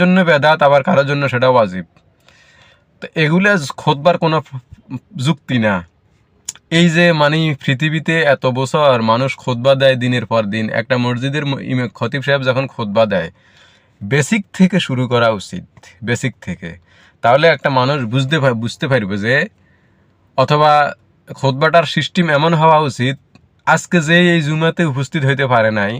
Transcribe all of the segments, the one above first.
জন্য বেদাত, আবার কারোর জন্য সেটা ওয়াজিব। তো এগুলো খোদবার কোনো যুক্তি না। এই যে মানে পৃথিবীতে এত বছর মানুষ খোদবা দেয় দিনের পর দিন, একটা মসজিদের খতিব সাহেব যখন খোদবা দেয়, বেসিক থেকে শুরু করা উচিত, বেসিক থেকে। তাহলে একটা মানুষ বুঝতে বুঝতে পারবে যে, অথবা খোদবাটার সিস্টেম এমন হওয়া উচিত, আজকে যে এই জুমাতে উপস্থিত হইতে পারে নাই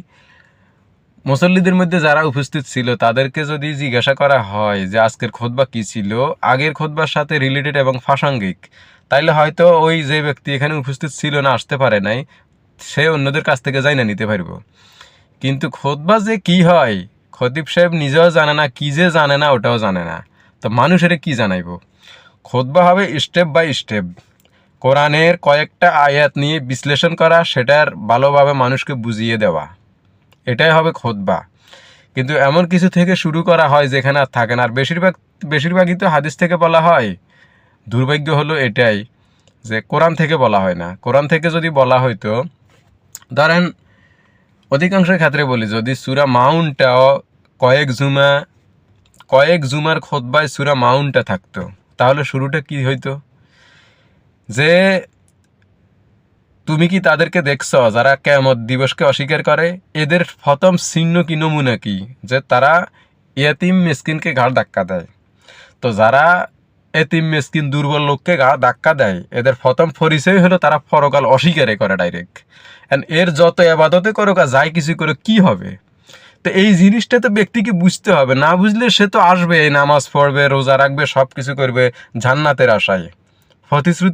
মুসল্লিদের মধ্যে যারা উপস্থিত ছিল, তাদেরকে যদি জিজ্ঞাসা করা হয় যে আজকের খোদবা কি ছিল, আগের খোদবার সাথে রিলেটেড এবং প্রাসঙ্গিক, তাইলে হয়তো ওই যে ব্যক্তি এখানে উপস্থিত ছিল না, আসতে পারে নাই, সে অন্যদের কাছ থেকে যাই না নিতে পারব। কিন্তু খোদবা যে কি হয়, খতিব সাহেব নিজেও জানে না, কি যে জানে না, ওটাও জানে না। তো মানুষের কি জানাইবো? খোদবা হবে স্টেপ বাই স্টেপ কোরআনের কয়েকটা আয়াত নিয়ে বিশ্লেষণ করা, সেটার ভালোভাবে মানুষকে বুঝিয়ে দেওয়া। এটাই হবে খোদবা। কিন্তু এমন কিছু থেকে শুরু করা হয় যেখানে আর থাকে না। আর বেশিরভাগ, বেশিরভাগই তো হাদিস থেকে বলা হয়। দুর্ভাগ্য হলো এটাই যে কোরআন থেকে বলা হয় না। কোরআন থেকে যদি বলা হইতো, ধরেন অধিকাংশ ক্ষেত্রে বলি, যদি সুরা মাউন্টটাও কয়েক জুমা, কয়েক জুমার খোদবায় সুরা মাউন্টটা থাকতো, তাহলে শুরুটা কি হইতো? যে তুমি কি তাদেরকে দেখছ যারা কেমত দিবসকে অস্বীকার করে? এদের প্রথম চিহ্ন কি নমুনা কি? যে তারা এতিম মেসকিনকে ঘাড় ধাক্কা দেয়। তো যারা এতিম মেসকিন দুর্বল লোককে গা ধাক্কা দেয়, এদের প্রথম পরিচয় হলো তারা পরকাল অস্বীকারে করে ডাইরেক্ট। এন্ড এর যত এবাদতে করুক আর যাই কিছু করে কি হবে? তো এই জিনিসটা তো ব্যক্তিকে বুঝতে হবে। না বুঝলে সে তো আসবে নামাজ পড়বে, রোজা রাখবে সব কিছু করবে জান্নাতের আশায়। প্রতিশ্রুতি